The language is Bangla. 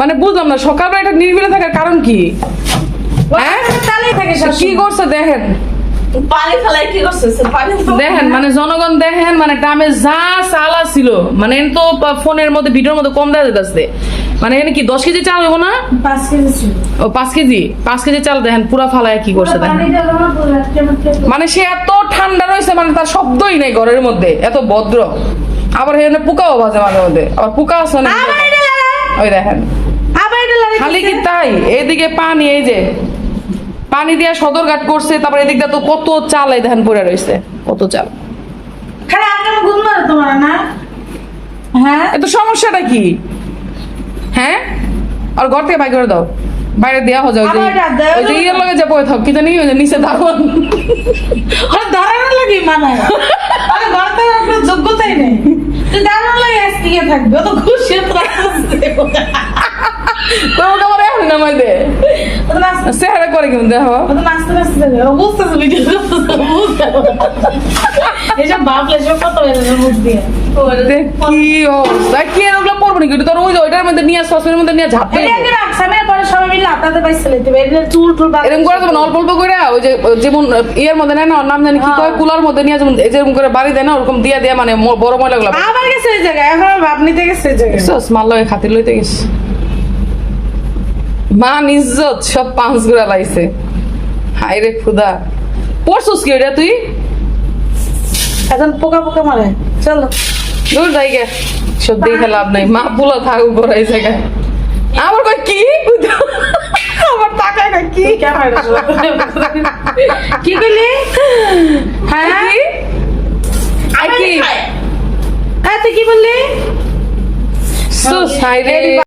মানে বুঝলাম না সকালবেলা এটা নির্বিলে থাকার কারণ কি? হ্যাঁ? কি করছে দেখেন। দেখেন মানে জনগণ দেখেন মানে গ্রামে যা চালা ছিল মানে এন তো ফোনের মধ্যে ভিডিওর মধ্যে কম দেওয়া যেতেছে মানে এনে কি দশ কেজি চাল হইব না? পাঁচ কেজি ও পাঁচ কেজি? পাঁচ কেজি চাল দেখেন পুরা ফালায় কি করছে দেখেন। মানে সে এত ঠান্ডা রয়েছে মানে তার শব্দই নেই ঘরের মধ্যে এত ভদ্র। আবার এখানে পোকাও বাজে মাঝে মধ্যে আবার পোকা আছে না ওই দেখেন। আবার এটা খালি কি তাই? এইদিকে পানি এই যে পানি দিয়া সদরঘাট করছে তারপর এদিকটা তো কত চাল এই দেখেন পড়ে রয়েছে কত চাল। খালি আগে গুণ মারো তোমার না? হ্যাঁ? এত সমস্যাটা কি? হ্যাঁ? আর ঘর থেকে বাইক করে দাও। বাইরে দেওয়া হয়ে যায় ওই যে ইয়ের লগে যে বয়ে থাক কি জানি ওই যে নিচে দাঁড়ান আরে দাঁড়ানো লাগে মানায়। আরে ঘর থেকে যোগ্যতাই নেই। তুই গিয়ে থাকবে তো খুশি তোমাকে আমার এখন নামাই দে। চেহারা করে কিন্তু দেখো। নাচতে নাচতে বুঝতেছে ভিডিও বুঝতে কি অবস্থা। কি এগুলো পড়ব নাকি? তোর ওই ওইটার মধ্যে নিয়ে সসের মধ্যে নিয়ে ঝাপতে এটা আগে রাখছে আমি পরে সবাই মিলে আতাতে পাইছিল এটা চুল টুল বাঁধা এরকম করে দেবো অল্প অল্প করে ওই যে যেমন ইয়ের মধ্যে নেয় না ওর নাম জানি কি কয় কুলার মধ্যে নিয়ে যেমন যেরকম করে বাড়ি দেয় না ওরকম দিয়ে দিয়ে মানে বড় ময়লা গুলো আবার গেছে ওই জায়গায় এখন আমার নিতে গেছে ওই জায়গায়। মাল লগে খাতির লইতে গেছে। মান ইজ্জত সব পাঁচ গুড়া লাইছে। হাই রে খুদা। পড়ছস কি এটা তুই? এখন পোকা পোকা মারে। চলো। দূর যাই গে দেখে লাভ নাই। মা পুলো থাক উপর এই জায়গায়। আমার কই কি? আমার টাকায় না কি? কি করলি হ্যাঁ? কি? আর কি? হ্যাঁ। তুই কি বললি? সো সাইরে